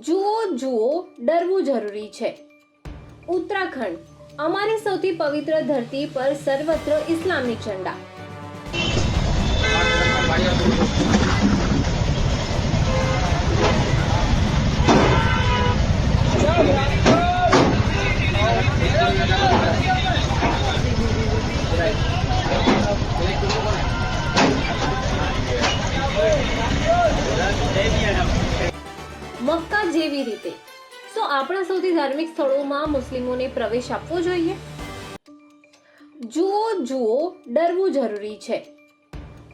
જુઓ જુઓ ડરવું જરૂરી છે. ઉત્તરાખંડ. અમારી સૌથી પવિત્ર ધરતી પર સર્વત્ર ઇસ્લામિક ઝંડા. મક્કા જેવી રીતે. શું આપણા સૌથી ધાર્મિક સ્થળોમાં મુસ્લિમોને પ્રવેશ આપવો જોઈએ. જુઓ જુઓ, ડરવું જરૂરી છે.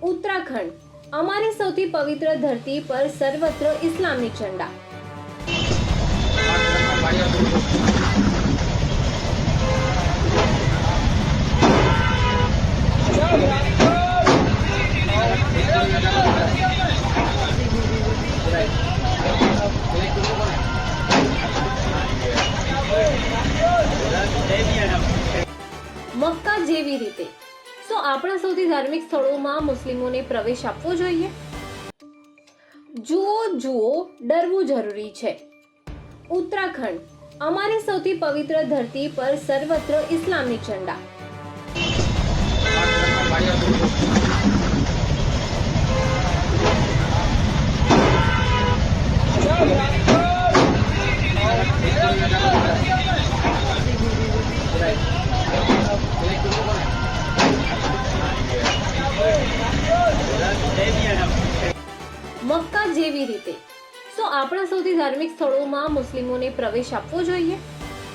ઉત્તરાખંડ. અમારી સૌથી પવિત્ર ધરતી પર સર્વત્ર ઇસ્લામિક ઝંડા. મક્કા જેવી રીતે. શું આપણા સૌથી ધાર્મિક સ્થળોમાં મુસ્લિમોને પ્રવેશ આપવો જોઈએ? જુઓ જુઓ, ડરવું જરૂરી છે. ઉત્તરાખંડ, અમારી સૌથી પવિત્ર ધરતી પર સર્વત્ર ઇસ્લામિક ઝંડા. મક્કા જેવી રીતે. શું આપણા સૌથી ધાર્મિક સ્થળોમાં મુસ્લિમોને પ્રવેશ આપવો જોઈએ.